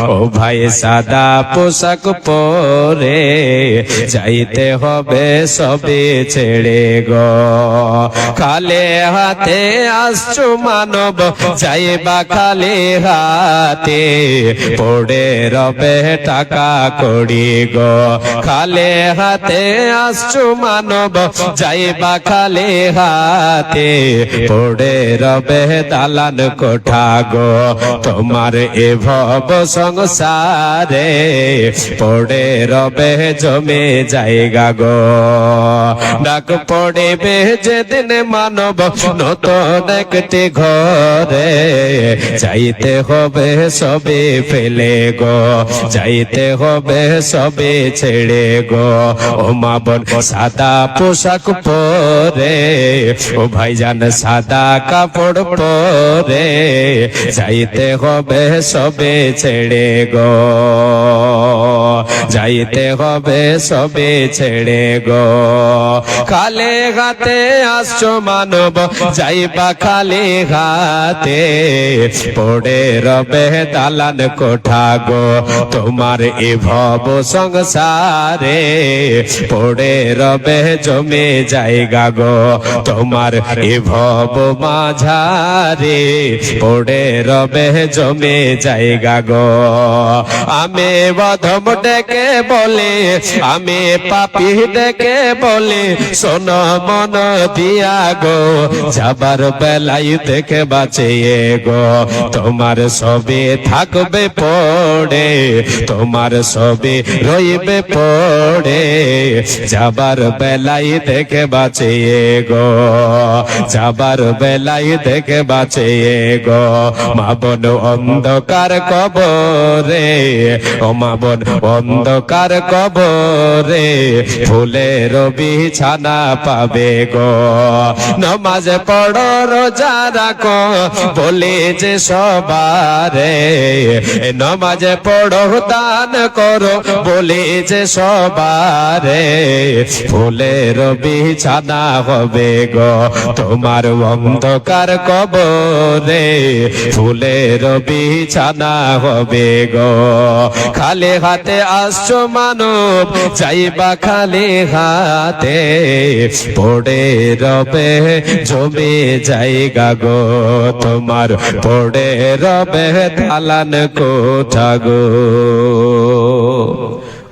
ও ভাই, সাদা পোশাক পরে যাইতে হবে সবে ছেড়ে গো। খালে হাতে আসছো মানব, যাইবা খালে হাতে। পড়ে রবে টাকা কড়ি গো। খালে হাতে আসছো মানব, যাইবা খালে হাতে। পড়ে রবে দালান কোঠা গো। তোমার এ ভব সংসারে পড়ে রবে জমে জায়গা গো। ডাক পড়িবে যেদিন মানব নতুন একটি ঘরে, যাইতে হবে সবে ফেলে গো, যাইতে হবে সবে ছেড়ে গো। ও মা বোন, সাদা পোশাক পরে, ও ভাইজান, সাদা কাপড় পরে, যাইতে হবে সবে ছেড়ে গো। যাইতে হবে সবে ছেড়ে গো। খালে হাতে আসছো মানব, যাইবা খালি হাতে। পড়ে রবে দালান কোঠা গো, তোমার এ ভব সংসারে। পড়ে রবে জমে জায়গা গো, তোমার এ ভব মাঝারে। পড়ে রবে জমে জায়গা গো। আমি বধম ডেকে বলে, আমি পাপি ডেকে বলে, শোন মন দিয়া গো, যাবার বেলাই দেখে বাঁচিয়ে গো। তোমার সবে থাকবে পড়ে, তোমার সবে রইবে পড়ে, যাবার বেলাই দেখে বাঁচিয়ে গো। যাবার বেলাই দেখে বাঁচিয়ে গো। মা বোন অন্ধকার কবরে ও মা বোন অন্ধকার কবরে ফুলের বিছানা পাবে গো। নমাজ পড়ো, রোজা রাখো, বলে যে সবারে নমাজ পড়ো, দান করো, বলে যে সবারে ফুলের বিছানা হবে গো। তোমার অন্ধকার কবরে ফুলের বিছানা হবে গো। খালে হাতে আসছো মানব, যাইবা খালে হাতে। পড়ে রবে জমে জায়গা গো, তোমার পড়ে রবে থালান কোঠা গো।